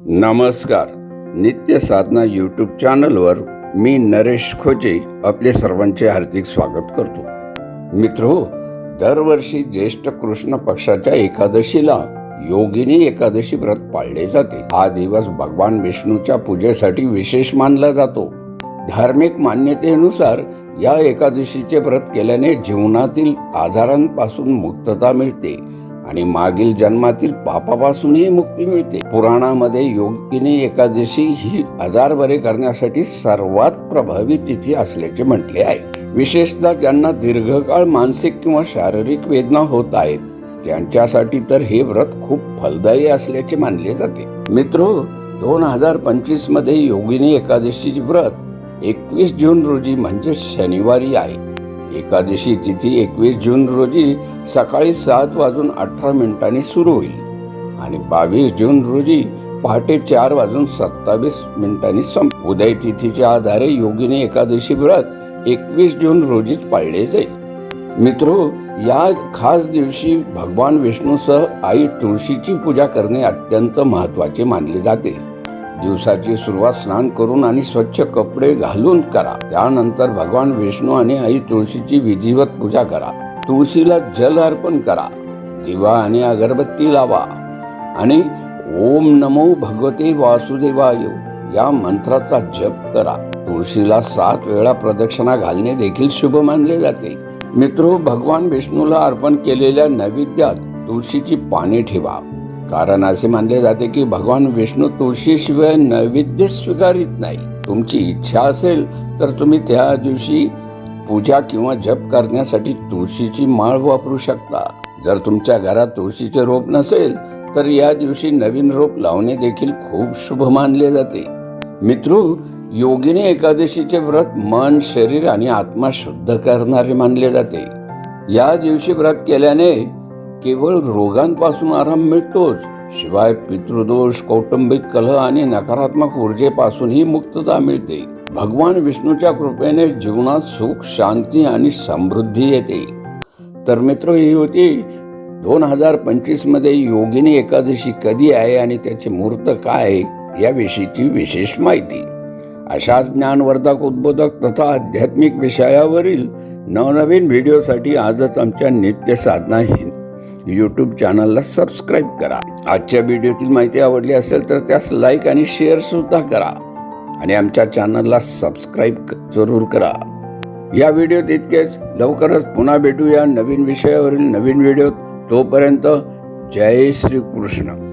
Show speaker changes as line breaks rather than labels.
नमस्कार. नित्य साधना यूट्यूब चॅनलवर मी नरेश खोचे आपले सर्वांचे हार्दिक स्वागत करतो. मित्रो दरवर्षी ज्येष्ठ कृष्ण पक्षाच्या एकादशीला योगिनी एकादशी व्रत पाळले जाते. हा दिवस भगवान विष्णूच्या पूजेसाठी विशेष मानला जातो. धार्मिक मान्यतेनुसार या एकादशीचे व्रत केल्याने जीवनातील आजारांपासून मुक्तता मिळते. आणि मागील जन्मातील पापापासूनही मुक्ती मिळते. पुराणामध्ये योगिनी एकादशी ही आजार बरे करण्यासाठी सर्वात प्रभावी तिथी असल्याचे म्हटले आहे. विशेषतः ज्यांना दीर्घकाळ मानसिक किंवा शारीरिक वेदना होत आहेत त्यांच्यासाठी तर हे व्रत खूप फलदायी असल्याचे मानले जाते. मित्रो दोन हजार पंचवीसमध्ये योगिनी एकादशीचे व्रत एकवीस जून रोजी म्हणजे शनिवारी आहे. एकादशी तिथी एकवीस जून रोजी सकाळी सात वाजून अठरा मिनिटांनी सुरू होईल आणि बावीस जून रोजी पहाटे चार वाजून सत्तावीस मिनिटांनी संप. उदय तिथीच्या आधारे योगिनी एकादशी व्रत एकवीस जून रोजीच पाळले जाईल. मित्रो या खास दिवशी भगवान विष्णूसह आई तुळशीची पूजा करणे अत्यंत महत्त्वाचे मानले जाते. दिवसाची सुरुवात स्नान करून आणि स्वच्छ कपडे घालून करा. त्यानंतर भगवान विष्णू आणि आई तुळशीची विधिवत पूजा करा. तुळशीला जल अर्पण करा. दिवा आणि अगरबत्ती लावा. आणि ओम नमो भगवते वासुदेवाय या मंत्राचा जप करा. तुळशीला सात वेळा प्रदक्षिणा घालणे देखील शुभ मानले जाते. मित्र भगवान विष्णूला अर्पण केलेल्या नैवेद्यात तुळशीची पाने ठेवा. कारण असे मानले जाते की भगवान विष्णू तुळशीशिवाय नैवेद्य स्वीकारित नाही. तुमची इच्छा असेल तर तुम्ही त्या दिवशी पूजा किंवा जप करण्यासाठी तुळशीची माळ वापरू शकता. जर तुमच्या घरात तुळशीचे रोप नसेल तर या दिवशी नवीन रोप लावणे देखील खूप शुभ मानले जाते. मित्रो योगिनी एकादशीचे व्रत मन शरीर आणि आत्मा शुद्ध करणारे मानले जाते. या दिवशी व्रत केल्याने केवळ रोगांपासून आराम मिळतोच. शिवाय पितृदोष कौटुंबिक कलह आणि नकारात्मक ऊर्जेपासूनही मुक्तता मिळते. भगवान विष्णूच्या कृपेने जीवनात सुख शांती आणि समृद्धी येते. तर मित्र ही होती दोन हजार पंचवीसमध्ये योगिनी एकादशी कधी आहे आणि त्याचे मुहूर्त काय आहे याविषयीची विशेष माहिती. अशाच ज्ञानवर्धक उद्बोधक तथा आध्यात्मिक विषयावरील नवनवीन व्हिडिओसाठी आजच आमच्या नित्य साधना हिंद यूट्यूब चॅनलला सबस्क्राईब करा. आजच्या व्हिडिओतील माहिती आवडली असेल तर त्यास लाईक आणि शेअर सुद्धा करा. आणि आमच्या चॅनलला सबस्क्राईब जरूर करा. या व्हिडिओत इतकेच. लवकरच पुन्हा भेटूया नवीन विषयावरील नवीन व्हिडिओ तोपर्यंत जय श्री कृष्ण.